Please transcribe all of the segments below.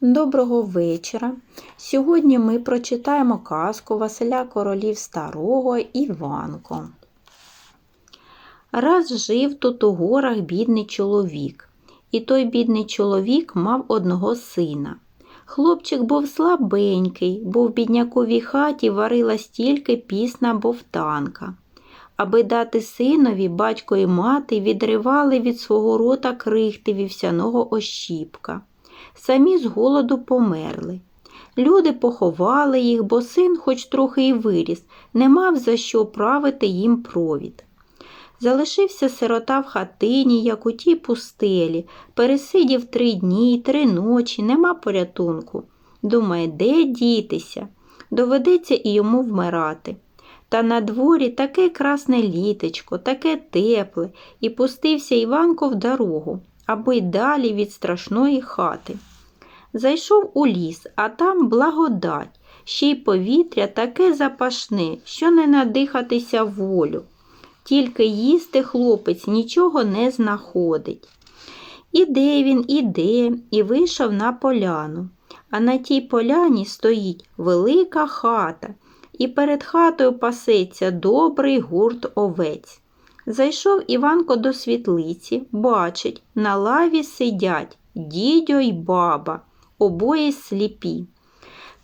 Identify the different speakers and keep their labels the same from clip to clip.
Speaker 1: Доброго вечора. Сьогодні ми прочитаємо казку Василя Королів Старого Іванко. Раз жив тут у горах бідний чоловік, і той бідний чоловік мав одного сина. Хлопчик був слабенький, бо в бідняковій хаті варила стільки пісна бовтанка. Аби дати синові, батько і мати відривали від свого рота крихти вівсяного ощіпка. Самі з голоду померли. Люди поховали їх, бо син, хоч трохи й виріс, не мав за що правити їм провід. Залишився сирота в хатині, як у тій пустелі, пересидів три дні три ночі, нема порятунку. Думає, де дітися? Доведеться і йому вмирати. Та на дворі таке красне літечко, таке тепле, і пустився Іванко в дорогу, аби далі від страшної хати. Зайшов у ліс, а там благодать, ще й повітря таке запашне, що не надихатися волю. Тільки їсти хлопець нічого не знаходить. Іде він, іде, і вийшов на поляну. А на тій поляні стоїть велика хата, і перед хатою пасеться добрий гурт овець. Зайшов Іванко до світлиці, бачить, на лаві сидять дідьо й баба, обоє сліпі.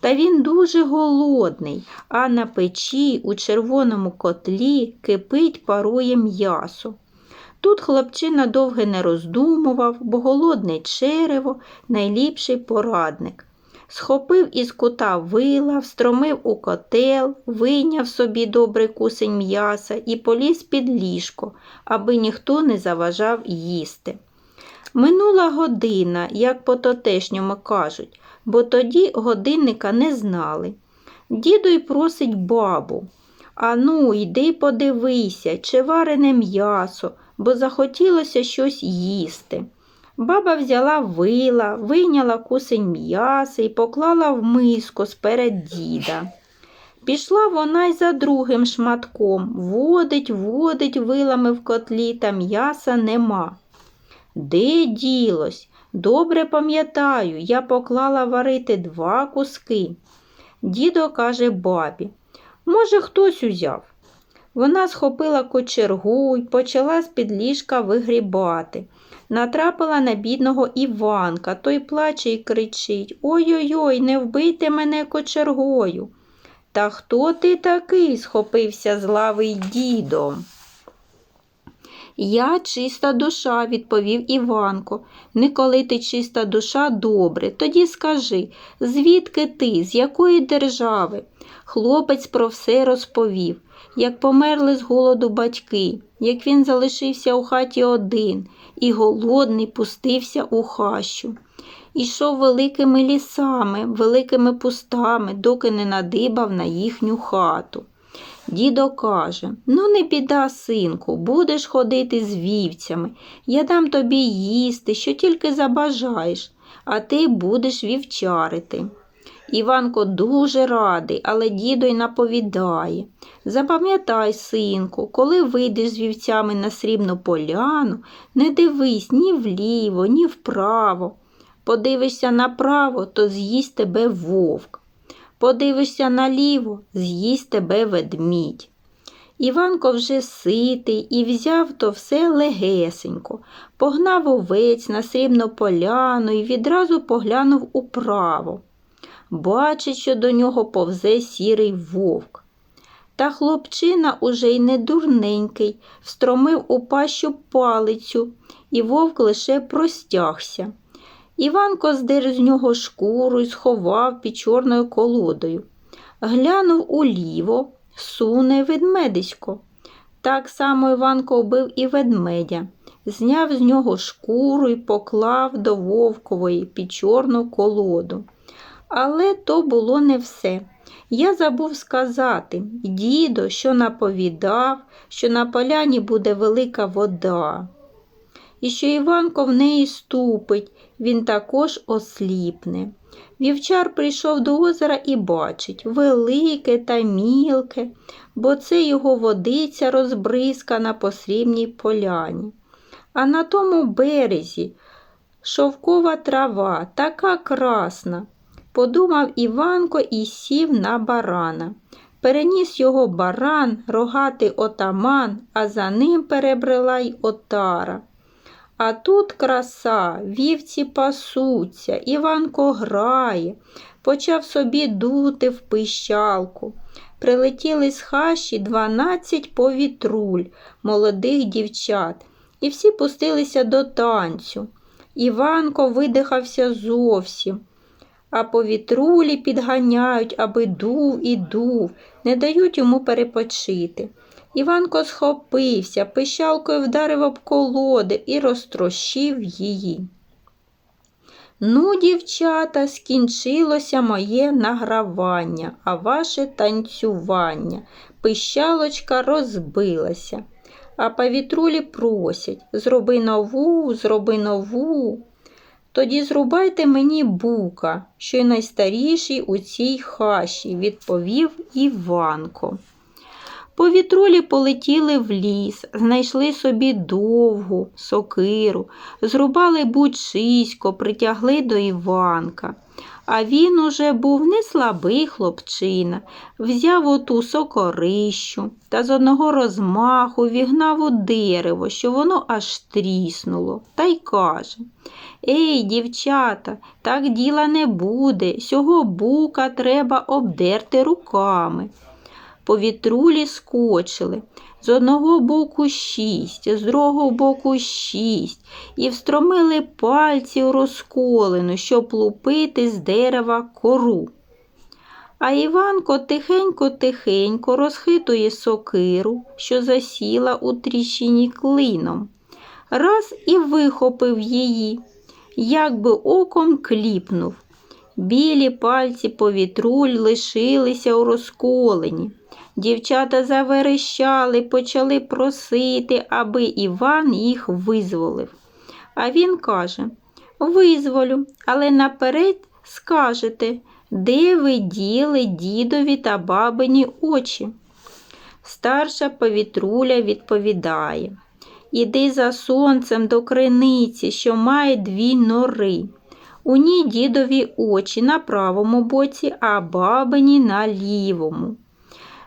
Speaker 1: Та він дуже голодний, а на печі у червоному котлі кипить парує м'ясо. Тут хлопчина довге не роздумував, бо голодне черево найліпший порадник. Схопив із кута вила, встромив у котел, вийняв собі добрий кусень м'яса і поліз під ліжко, аби ніхто не заважав їсти. Минула година, як по тотешньому кажуть, бо тоді годинника не знали. Діду й просить бабу. Ану, йди подивися, чи варене м'ясо, бо захотілося щось їсти. Баба взяла вила, вийняла кусень м'яса і поклала в миску сперед діда. Пішла вона й за другим шматком, водить, водить вилами в котлі, та м'яса нема. Де ділось? Добре пам'ятаю, я поклала варити два куски. Дідо каже бабі, може, хтось узяв. Вона схопила кочергу й почала з-під ліжка вигрібати. Натрапила на бідного Іванка, той плаче й кричить Ой-ой-ой, не вбийте мене кочергою. Та хто ти такий? схопився з лави дідо. Я чиста душа, відповів Іванко. Не коли ти чиста душа, добре. Тоді скажи, звідки ти, з якої держави? Хлопець про все розповів, як померли з голоду батьки, як він залишився у хаті один і голодний пустився у хащу. Ішов великими лісами, великими пустами, доки не надибав на їхню хату. Дідо каже Ну, не біда, синку, будеш ходити з вівцями. Я дам тобі їсти, що тільки забажаєш, а ти будеш вівчарити. Іванко дуже радий, але дідо й наповідає. Запам'ятай, синку, коли вийдеш з вівцями на срібну поляну, не дивись ні вліво, ні вправо. Подивишся направо, то з'їсть тебе вовк. Подивишся наліво, з'їсть тебе ведмідь. Іванко вже ситий і взяв то все легесенько, погнав овець на срібну поляну і відразу поглянув управо. Бачить, що до нього повзе сірий вовк. Та хлопчина уже й не дурненький, встромив у пащу палицю, і вовк лише простягся. Іванко здер з нього шкуру і сховав під чорною колодою. Глянув уліво, суне ведмедисько. Так само Іванко вбив і ведмедя, зняв з нього шкуру і поклав до вовкової під чорну колоду. Але то було не все. Я забув сказати дідо, що наповідав, що на поляні буде велика вода, і що Іванко в неї ступить, він також осліпне. Вівчар прийшов до озера і бачить велике та мілке, бо це його водиця розбризкана по срібній поляні. А на тому березі Шовкова трава, така красна. Подумав Іванко і сів на барана. Переніс його баран, рогатий отаман, а за ним перебрела й отара. А тут краса, вівці пасуться, Іванко грає, почав собі дути в пищалку. Прилетіли з хащі дванадцять повітруль, молодих дівчат, і всі пустилися до танцю. Іванко видихався зовсім, а повітрулі підганяють, аби дув і дув, не дають йому перепочити. Іванко схопився, пищалкою вдарив об колоди і розтрощив її. Ну, дівчата, скінчилося моє награвання, а ваше танцювання. Пищалочка розбилася. А повітрулі просять зроби нову, зроби нову. Тоді зрубайте мені бука, що й найстаріший у цій хащі, відповів Іванко. Повітролі полетіли в ліс, знайшли собі довгу сокиру, зрубали бучисько, притягли до Іванка. А він уже був не слабий хлопчина, взяв оту сокорищу та з одного розмаху вігнав у дерево, що воно аж тріснуло, та й каже Ей, дівчата, так діла не буде, сього бука треба обдерти руками. Повітрулі скочили. З одного боку шість, з другого боку шість, і встромили пальці у розколену, щоб лупити з дерева кору. А Іванко тихенько-тихенько розхитує сокиру, що засіла у тріщині клином. Раз і вихопив її, якби оком кліпнув. Білі пальці повітруль лишилися у розколені. Дівчата заверещали, почали просити, аби Іван їх визволив. А він каже Визволю, але наперед скажете, де ви діли дідові та бабині очі. Старша повітруля відповідає Іди за сонцем до криниці, що має дві нори. У ній дідові очі на правому боці, а бабині на лівому.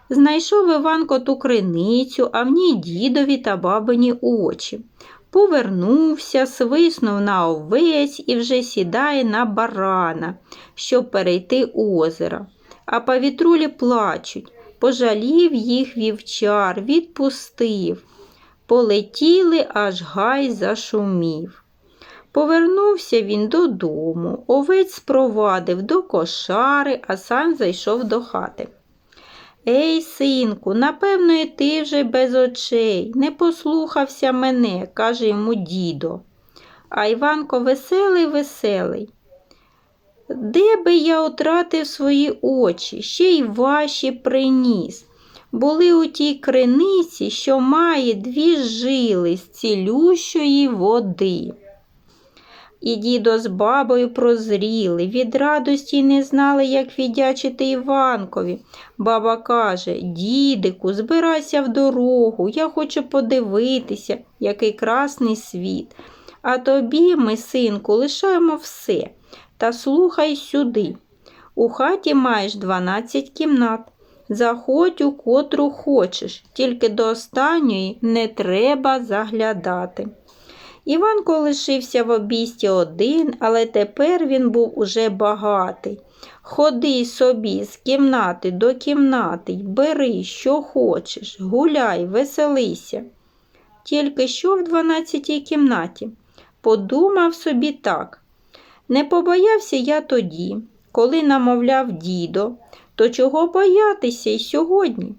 Speaker 1: Знайшов Іванко ту криницю, а в ній дідові та бабині очі. Повернувся, свиснув на овець і вже сідає на барана, щоб перейти озеро. А повітрулі плачуть. Пожалів їх вівчар, відпустив. Полетіли, аж гай зашумів. Повернувся він додому, овець спровадив до кошари, а сам зайшов до хати. Ей, синку, напевно, і ти вже без очей, не послухався мене, каже йому дідо. А Іванко веселий, веселий. Де би я отратив свої очі, ще й ваші приніс. Були у тій криниці, що має дві жили з цілющої води. І дідо з бабою прозріли, від радості не знали, як віддячити Іванкові. Баба каже Дідику, збирайся в дорогу, я хочу подивитися, який красний світ. А тобі, ми, синку, лишаємо все та слухай сюди. У хаті маєш дванадцять кімнат. Заходь у котру хочеш, тільки до останньої не треба заглядати. Іванко лишився в обісті один, але тепер він був уже багатий. Ходи собі з кімнати до кімнати бери, що хочеш, гуляй, веселися. Тільки що в дванадцятій кімнаті. Подумав собі так. Не побоявся я тоді, коли намовляв дідо, то чого боятися й сьогодні?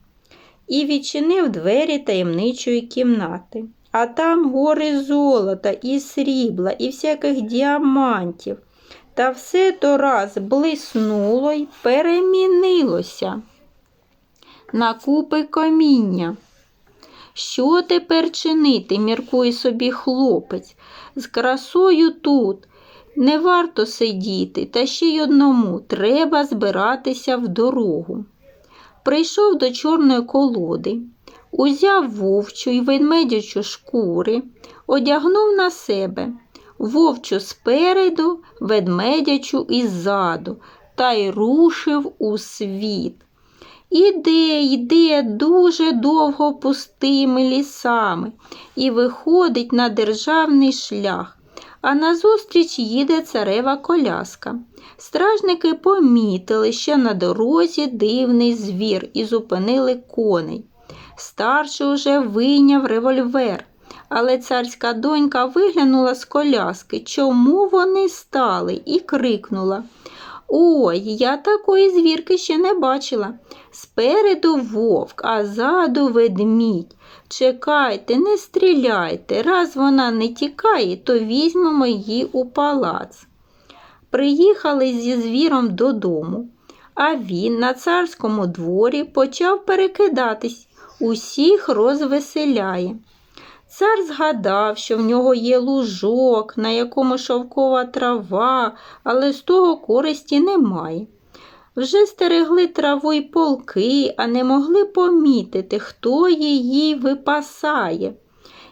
Speaker 1: І відчинив двері таємничої кімнати. А там гори золота і срібла, і всяких діамантів. Та все то раз блиснуло й перемінилося на купи каміння. Що тепер чинити, міркує собі хлопець, з красою тут. Не варто сидіти, та ще й одному треба збиратися в дорогу. Прийшов до чорної колоди, узяв вовчу й ведмедячу шкури, одягнув на себе, вовчу спереду, ведмедячу іззаду, та й рушив у світ. Іде, йде дуже довго пустими лісами і виходить на державний шлях. А назустріч їде царева коляска. Стражники помітили, що на дорозі дивний звір і зупинили коней. Старший уже вийняв револьвер, але царська донька виглянула з коляски, чому вони стали, і крикнула Ой, я такої звірки ще не бачила. Спереду вовк, а ззаду ведмідь. Чекайте, не стріляйте. Раз вона не тікає, то візьмемо її у палац. Приїхали зі звіром додому, а він на царському дворі почав перекидатись, усіх розвеселяє. Цар згадав, що в нього є лужок, на якому шовкова трава, але з того користі немає. Вже стерегли траву й полки, а не могли помітити, хто її випасає.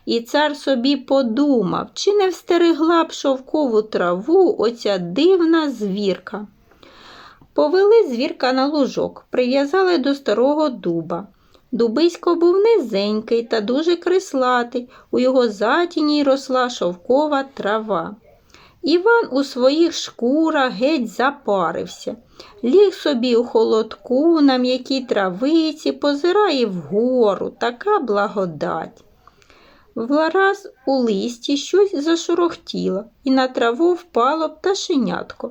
Speaker 1: І цар собі подумав, чи не встерегла б шовкову траву оця дивна звірка. Повели звірка на лужок, прив'язали до старого дуба. Дубисько був низенький та дуже крислатий, у його затіні росла шовкова трава. Іван у своїх шкурах геть запарився, ліг собі у холодку на м'якій травиці, позирає вгору, така благодать. Враз у листі щось зашурохтіло, і на траву впало пташенятко.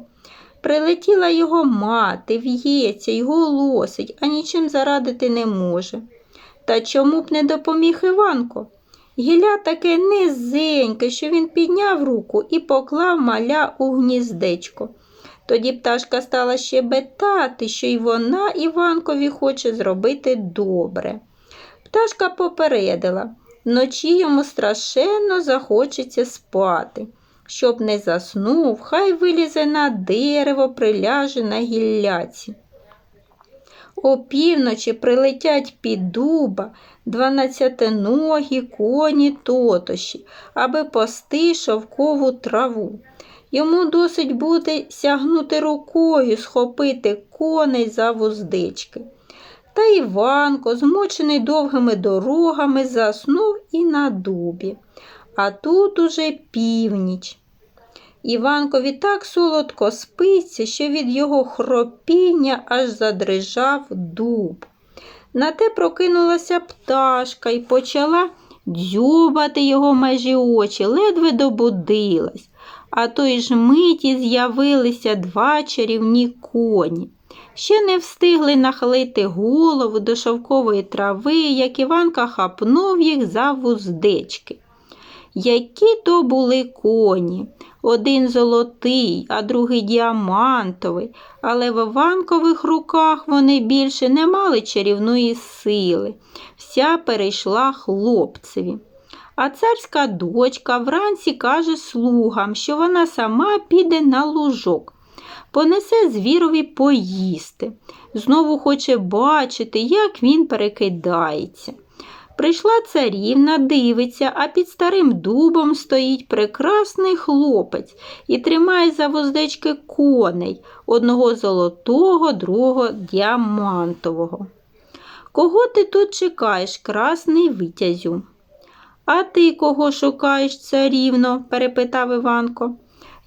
Speaker 1: Прилетіла його мати, в'ється й голосить, а нічим зарадити не може. Та чому б не допоміг Іванко? Гілля таке низеньке, що він підняв руку і поклав маля у гніздечко. Тоді пташка стала щебетати, що й вона Іванкові хоче зробити добре. Пташка попередила, вночі йому страшенно захочеться спати. Щоб не заснув, хай вилізе на дерево, приляже на гілляці. Опівночі прилетять під дуба дванадцятиногі коні тотоші, аби пасти шовкову траву. Йому досить буде сягнути рукою, схопити коней за вуздечки. Та Іванко, змучений довгими дорогами, заснув і на дубі. А тут уже північ. Іванкові так солодко спиться, що від його хропіння аж задрижав дуб. На те прокинулася пташка і почала дзьобати його межі очі, ледве добудилась, а той ж миті з'явилися два чарівні коні. Ще не встигли нахилити голову до шовкової трави, як Іванка хапнув їх за вуздечки. Які то були коні, один золотий, а другий діамантовий, але в Іванкових руках вони більше не мали чарівної сили, вся перейшла хлопцеві. А царська дочка вранці каже слугам, що вона сама піде на лужок, понесе звірові поїсти. Знову хоче бачити, як він перекидається. Прийшла царівна, дивиться, а під старим дубом стоїть прекрасний хлопець і тримає за воздечки коней, одного золотого, другого діамантового. Кого ти тут чекаєш, красний витязю? А ти кого шукаєш, царівно? перепитав Іванко.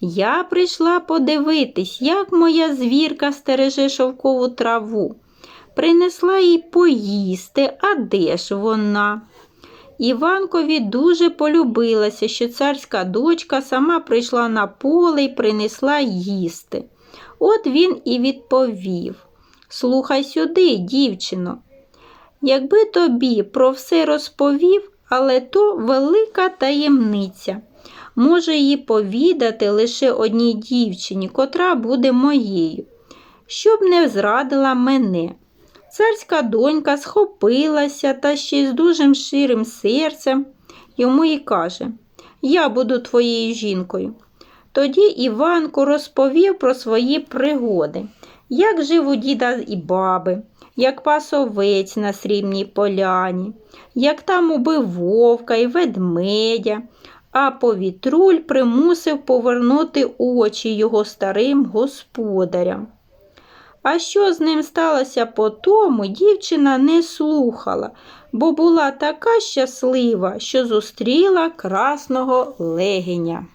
Speaker 1: Я прийшла подивитись, як моя звірка стереже шовкову траву. Принесла їй поїсти, а де ж вона? Іванкові дуже полюбилося, що царська дочка сама прийшла на поле і принесла їсти. От він і відповів Слухай сюди, дівчино. Якби тобі про все розповів, але то велика таємниця. Може її повідати лише одній дівчині, котра буде моєю, щоб не зрадила мене. Царська донька схопилася та ще з дуже ширим серцем йому і каже Я буду твоєю жінкою. Тоді Іванко розповів про свої пригоди, як жив у діда і баби, як пас овець на срібній поляні, як там убив вовка і ведмедя, а повітруль примусив повернути очі його старим господарям. А що з ним сталося по тому, дівчина не слухала, бо була така щаслива, що зустріла красного легеня.